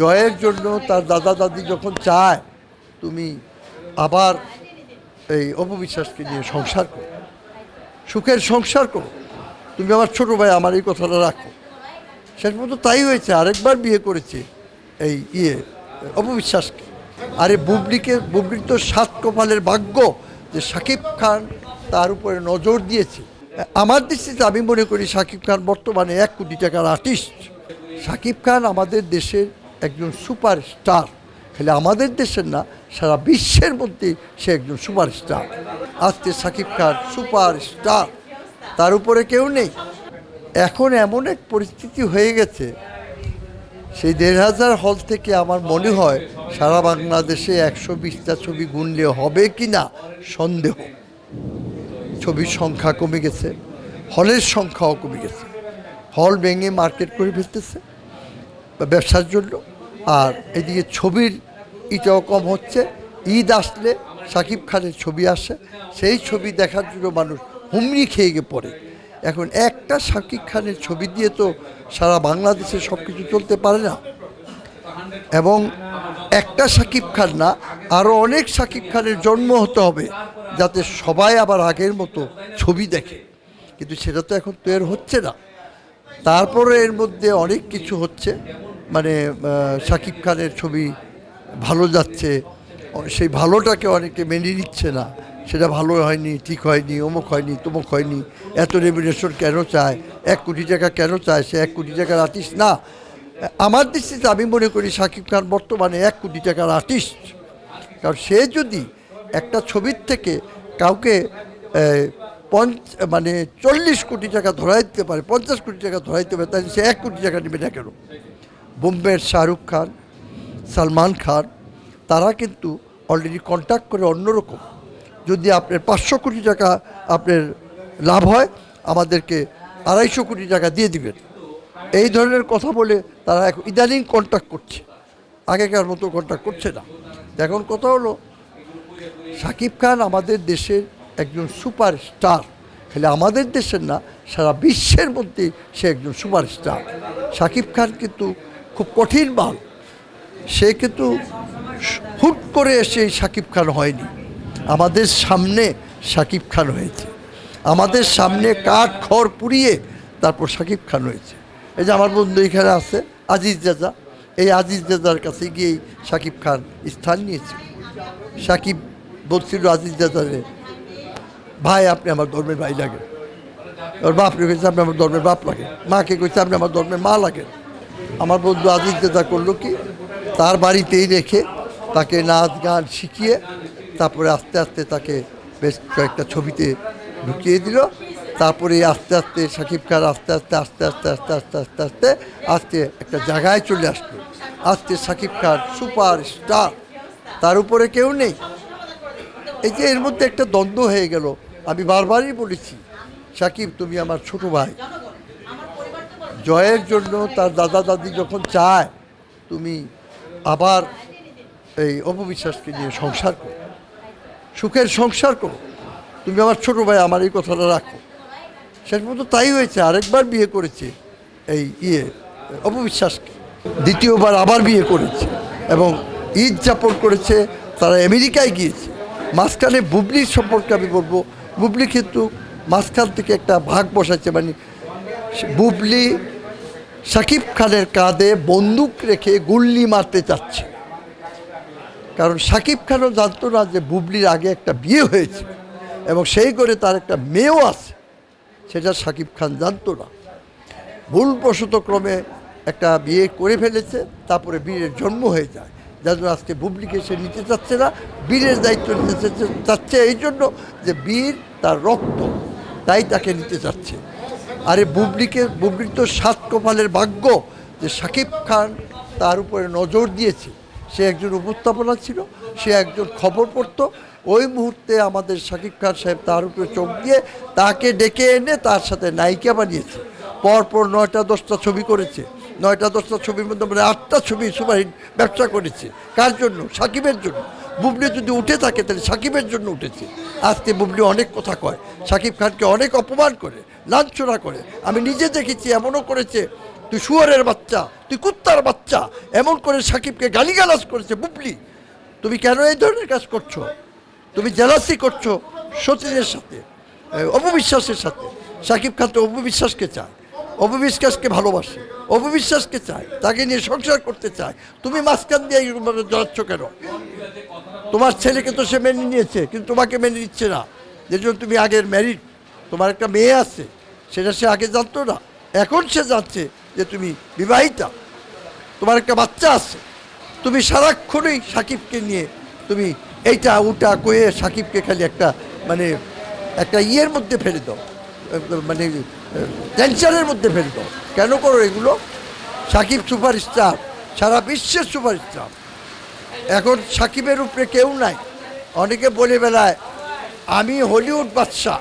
জয়ের জন্য তার দাদা দাদি যখন চায়, তুমি আবার এই অপবিশ্বাসকে নিয়ে সংসার করো। সুখের সংসার করো। তুমি আমার ছোট ভাই, আমার এই কথাটা রাখো। শেষ পর্যন্ত তাই হয়েছে। আরেকবার বিয়ে করেছে এই ইয়ে অপবিশ্বাসকে। আরে বুবলিকে, বুবলির তো সাত কপালের ভাগ্য যে সাকিব খান তার উপরে নজর দিয়েছে। আমার দৃষ্টিতে আমি মনে করি সাকিব খান বর্তমানে এক কোটি টাকার আর্টিস্ট সাকিব খান আমাদের দেশের একজন সুপার স্টার খালি আমাদের দেশের না, সারা বিশ্বের মধ্যে সে একজন সুপার স্টার আজকে সাকিব খান সুপার স্টার তার উপরে কেউ নেই। এখন এমন এক পরিস্থিতি হয়ে গেছে, সেই দেড় হাজার হল থেকে আমার মনে হয় সারা বাংলাদেশে একশো বিশটা ছবি গুনলে হবে কি না সন্দেহ। ছবির সংখ্যা কমে গেছে, হলের সংখ্যাও কমে গেছে। হল ভেঙে মার্কেট করে ফেলতেছে। ব্যবসার জন্য। আর এদিকে ছবির ইটাও কম হচ্ছে। ঈদ আসলে সাকিব খানের ছবি আসে। সেই ছবি দেখার জন্য মানুষ হুমড়ি খেয়ে গিয়ে পড়ে। এখন একটা সাকিব খানের ছবি দিয়ে তো সারা বাংলাদেশে সব কিছু চলতে পারে না। এবং একটা সাকিব খান না আরও অনেক সাকিব খানের জন্ম হতে হবে যাতে সবাই আবার আগের মতো ছবি দেখে। কিন্তু সেটা তো এখন তৈরি হচ্ছে না। তারপরে এর মধ্যে অনেক কিছু হচ্ছে। মানে শাকিব খানের ছবি ভালো যাচ্ছে, সেই ভালোটাকে অনেকে মেনে নিচ্ছে না। সেটা ভালো হয়নি, ঠিক হয়নি, অমুক হয়নি, তমুক হয়নি। এত রেমিনেশন কেন চায়? এক কোটি টাকা কেন চায়? সে এক কোটি টাকার আর্টিস্ট না। আমার দৃষ্টিতে আমি মনে করি শাকিব খান বর্তমানে এক কোটি টাকার আর্টিস্ট কারণ সে যদি একটা ছবির থেকে কাউকে পঞ্চ মানে চল্লিশ কোটি টাকা ধরাই দিতে পারে, পঞ্চাশ কোটি টাকা ধরাই দিতে পারে, তাহলে সে এক কোটি টাকা নেবে না কেন? বোম্বের শাহরুখ খান, সালমান খান, তারা কিন্তু অলরেডি কন্ট্যাক্ট করে অন্যরকম। যদি আপনার পাঁচশো কোটি টাকা আপনার লাভ হয়, আমাদেরকে আড়াইশো কোটি টাকা দিয়ে দিবেন। এই ধরনের কথা বলে তারা এখন ইদানিং কন্ট্যাক্ট করছে। আগেকার মতো কন্ট্যাক্ট করছে না। এখন কথা হলো, সাকিব খান আমাদের দেশের একজন সুপার স্টার খালি আমাদের দেশের না, সারা বিশ্বের মধ্যে সে একজন সুপার স্টার সাকিব খান কিন্তু খুব কঠিন মাল সে কিন্তু হুট করে এসে সাকিব খান হয়নি। আমাদের সামনে সাকিব খান হয়েছে। আমাদের সামনে কাঠ খড় পুড়িয়ে তারপর সাকিব খান হয়েছে। এই যে আমার বন্ধু এখানে আছে, আজিজ জাজা। এই আজিজ জাজার কাছে গিয়েই সাকিব খান স্থান নিয়েছে। সাকিব বলছিল, আজিজ দাদারে ভাই, আপনি আমার ধর্মের ভাই লাগে। ওর বাপ কইছে আপনি আমার ধর্মের বাপ লাগে। মাকে কইছে আপনি আমার ধর্মের মা লাগে। আমার বন্ধু আজিজ দাদা করল কি, তার বাড়িতেই রেখে তাকে নাচ গান শিখিয়ে তারপরে আস্তে আস্তে তাকে বেশ কয়েকটা ছবিতে ঢুকিয়ে দিল। তারপরে আস্তে আস্তে সাকিব খান আস্তে আস্তে আস্তে আস্তে আস্তে আস্তে আস্তে আস্তে আস্তে একটা জায়গায় চলে আসলো। আস্তে সাকিব খান সুপার স্টার, তার উপরে কেউ নেই। এই যে এর মধ্যে একটা দ্বন্দ্ব হয়ে গেল, আমি বারবারই বলেছি, সাকিব তুমি আমার ছোট ভাই। জয়ের জন্য তার দাদা দাদি যখন চায়, তুমি আবার এই অপবিশ্বাসকে নিয়ে সংসার করো। সুখের সংসার করো। তুমি আমার ছোট ভাই, আমার এই কথাটা রাখো। শেষ পর্যন্ত তাই হয়েছে। আরেকবার বিয়ে করেছে এই ইয়ে অপবিশ্বাসকে। দ্বিতীয়বার আবার বিয়ে করেছে এবং ঈদ যাপন করেছে, তারা আমেরিকায় গিয়েছে। মাঝখানে বুবলির সম্পর্কে আমি বলব। বুবলি কিন্তু মাঝখান থেকে একটা ভাগ বসাচ্ছে মানে বুবলি সাকিব খানের কাঁধে বন্দুক রেখে গুল্লি মারতে চাচ্ছে। কারণ সাকিব খানও জানতো না যে বুবলির আগে একটা বিয়ে হয়েছে এবং সেই করে তার একটা মেয়েও আছে, সেটা সাকিব খান জানতো না। ভুলবশত ক্রমে একটা বিয়ে করে ফেলেছে, তারপরে বীরের জন্ম হয়ে যায়। যার জন্য আজকে বুবলিকে সে নিতে চাচ্ছে না, বীরের দায়িত্ব নিতে চাচ্ছে- চাচ্ছে এই জন্য যে বীর তার রক্ত, তাই তাকে নিতে চাচ্ছে। আরে বুবলিকে, বুবলির তো সাত কপালের ভাগ্য যে সাকিব খান তার উপরে নজর দিয়েছে। সে একজন উপস্থাপনা ছিল, সে একজন খবর পড়তো। ওই মুহূর্তে আমাদের সাকিব খান সাহেব তার উপরে চোখ দিয়ে তাকে ডেকে এনে তার সাথে নায়িকা বানিয়েছে। পরপর নয়টা দশটা ছবি করেছে। নয়টা দশটা ছবির মধ্যে মানে আটটা ছবি সুপারহিট ব্যবসা করেছে। কার জন্য? সাকিবের জন্য। বুবলি যদি উঠে থাকে, তাহলে সাকিবের জন্য উঠেছে। আজকে বুবলি অনেক কথা কয়। সাকিব খানকে অনেক অপমান করে, লাঞ্ছনা করে। আমি নিজে দেখেছি, এমনও করেছে, তুই শুয়ারের বাচ্চা, তুই কুত্তার বাচ্চা। এমন করে সাকিবকে গালিগালাজ করেছে বুবলি। তুমি কেন এই ধরনের কাজ করছ? তুমি জেলাসি করছ সতীনের সাথে অপবিশ্বাসের সাথে। সাকিব খান তো অপবিশ্বাসকে চায়, অপবিশ্বাসকে ভালোবাসে, অপবিশ্বাসকে চায়, তাকে নিয়ে সংসার করতে চায়। তুমি মাঝখান দিয়ে জড়াচ্ছ কেন? তোমার ছেলেকে তো সে মেনে নিয়েছে, কিন্তু তোমাকে মেনে নিচ্ছে না। যে জন্য তুমি আগের ম্যারিড তোমার একটা মেয়ে আছে, সেটা সে আগে জানতো না। এখন সে জানছে যে তুমি বিবাহিতা। তোমার একটা বাচ্চা আছে। তুমি সারাক্ষণই সাকিবকে নিয়ে তুমি এইটা ওটা কয়ে সাকিবকে খালি একটা মানে একটা ইয়ের মধ্যে ফেলে দাও। মানে টেনশনের মধ্যে ফেলে দাও। কেন করো এগুলো? সাকিব সুপারস্টার সারা বিশ্বের সুপারস্টার এখন সাকিবের উপরে কেউ নাই। অনেকে বলে বেলায় আমি হলিউড বাদশাহ।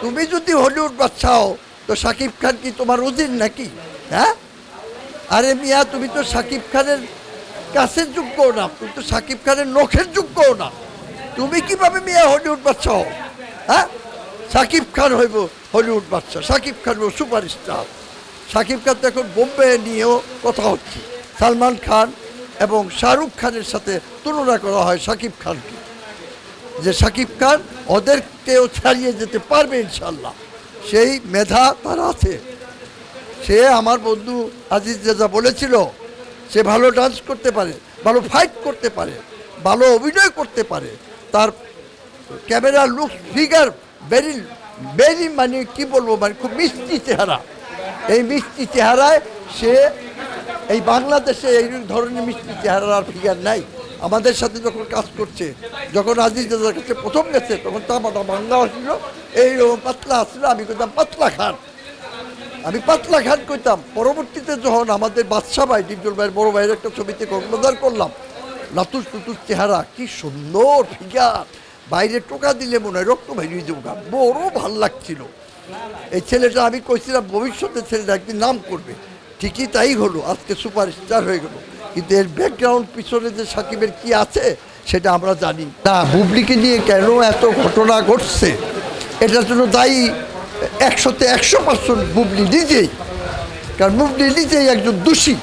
তুমি যদি হলিউড বাদশাহ হও, তো সাকিব খান কি তোমার উজির নাকি? হ্যাঁ? আরে মিয়া, তুমি তো সাকিব খানের কাছের যোগ্যও না। তুমি তো সাকিব খানের নখের যোগ্যও না। তুমি কীভাবে মিয়া হলিউড বাদশাহ হও? হ্যাঁ? সাকিব খান হইব হলিউড বাদশাহ। সাকিব খান হইব সুপারস্টার। সাকিব খান তো এখন বোম্বে নিয়েও কথা হচ্ছে। সালমান খান এবং শাহরুখ খানের সাথে তুলনা করা হয় সাকিব খানকে। যে সাকিব খান ওদেরকেও ছাড়িয়ে যেতে পারবে ইনশাল্লাহ সেই মেধা তার আছে। সে আমার বন্ধু আজিজ রেজা বলেছিল, সে ভালো ডান্স করতে পারে, ভালো ফাইট করতে পারে, ভালো অভিনয় করতে পারে। তার camera look figure very very মানে কি বলব মানে খুব মিষ্টি চেহারা। এই মিষ্টি চেহারায় সে এই বাংলাদেশে এই ধরনের মিষ্টি চেহারার ফিগার নাই। আমাদের সাথে যখন কাজ করছে, যখন আজিজ দাদার কাছে প্রথম গেছে, তখন তো আমার বাংলা আসছিল এইরকম পাতলা আসছিল আমি কইতাম পাতলা খান। আমি পাতলা খান কইতাম। পরবর্তীতে যখন আমাদের বাদশা ভাই, ডিপজল ভাইয়ের বড় ভাইয়ের একটা ছবিতে কক্সবাজার করলাম লাতুস টুতুস চেহারা, কি সুন্দর ফিগার বাইরে টোকা দিলে মনে হয় রক্ত বেরিয়ে যাব গা। বড় ভালো লাগছিল। এই ছেলেটা, আমি কইছিলাম ভবিষ্যতে ছেলেটা একদিন নাম করবে। ঠিকই তাই হলো, আজকে সুপারস্টার হয়ে গেল। কিন্তু এর ব্যাকগ্রাউন্ড পিছনে যে সাকিবের কি আছে, সেটা আমরা জানি। না, বুবলিকে নিয়ে কেন এত ঘটনা ঘটছে? এটার জন্য দায়ী একশোতে একশো পার্সেন্ট বুবলি নিজেই। কারণ মুবলি নিজেই একজন দোষী।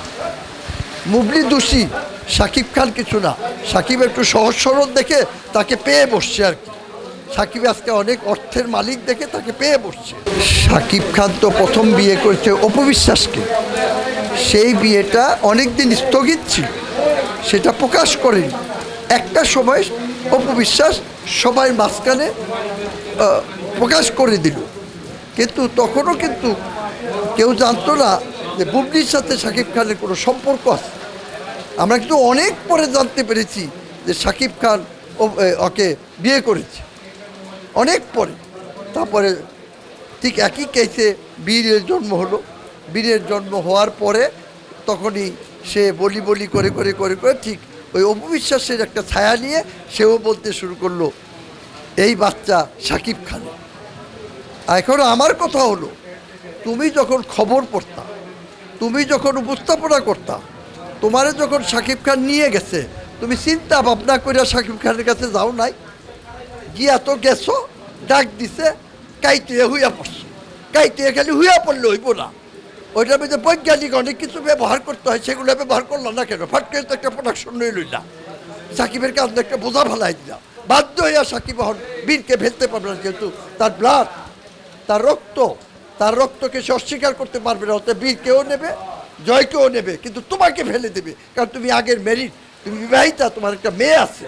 মুবলি দোষী, সাকিব খান কিছু না। সাকিব একটু সহজ সরল দেখে তাকে পেয়ে বসছে আর কি। সাকিব আজকে অনেক অর্থের মালিক দেখে তাকে পেয়ে বসছে। সাকিব খান তো প্রথম বিয়ে করেছে অপবিশ্বাসকে সেই বিয়েটা অনেক দিন স্থগিত ছিল, সেটা প্রকাশ করেনি। একটা সময় অপবিশ্বাস সবাই মাঝখানে প্রকাশ করে দিল। কিন্তু তখনও কিন্তু কেউ জানতো না যে বুবলির সাথে শাকিব খানের কোনো সম্পর্ক আছে। আমরা কিন্তু অনেক পরে জানতে পেরেছি যে শাকিব খান ওকে বিয়ে করেছে। অনেক পরে। তারপরে ঠিক একই কেসে বীরের জন্ম হলো। বীরের জন্ম হওয়ার পরে তখনই সে বলি বলি করে করে করে করে ঠিক ওই অপবিশ্বাসের একটা ছায়া নিয়ে সেও বলতে শুরু করল, এই বাচ্চা সাকিব খানের এখন আমার কথা হলো। তুমি যখন খবর পড়তা, তুমি যখন উপস্থাপনা করতা, তোমারে যখন সাকিব খান নিয়ে গেছে, তুমি চিন্তা ভাবনা করে সাকিব খানের কাছে যাও নাই? গিয়া তো গেছো, ডাক দিছে কাইতে হুইয়া পড়ছো। কাইতে খালি হুইয়া পড়লে হইব না। ওইটার মধ্যে বৈজ্ঞানিক অনেক কিছু ব্যবহার করতে হয়, সেগুলো ব্যবহার করলাম না কেন? ফাট করে তো একটা প্রোডাকশন নিয়ে লইলাম। সাকিবের কাছে একটা বোঝা ভালাই দিলাম। বাধ্য হইয়া সাকিব এখন বীরকে ফেলতে পারবে না, যেহেতু তার ব্লাড তার রক্ত, তার রক্তকে সে অস্বীকার করতে পারবে না অর্থাৎ বীরকেও নেবে, জয়কেও নেবে, কিন্তু তোমাকে ফেলে দেবে। কারণ তুমি আগের মেরিট তুমি বিবাহিতা, তোমার একটা মেয়ে আছে।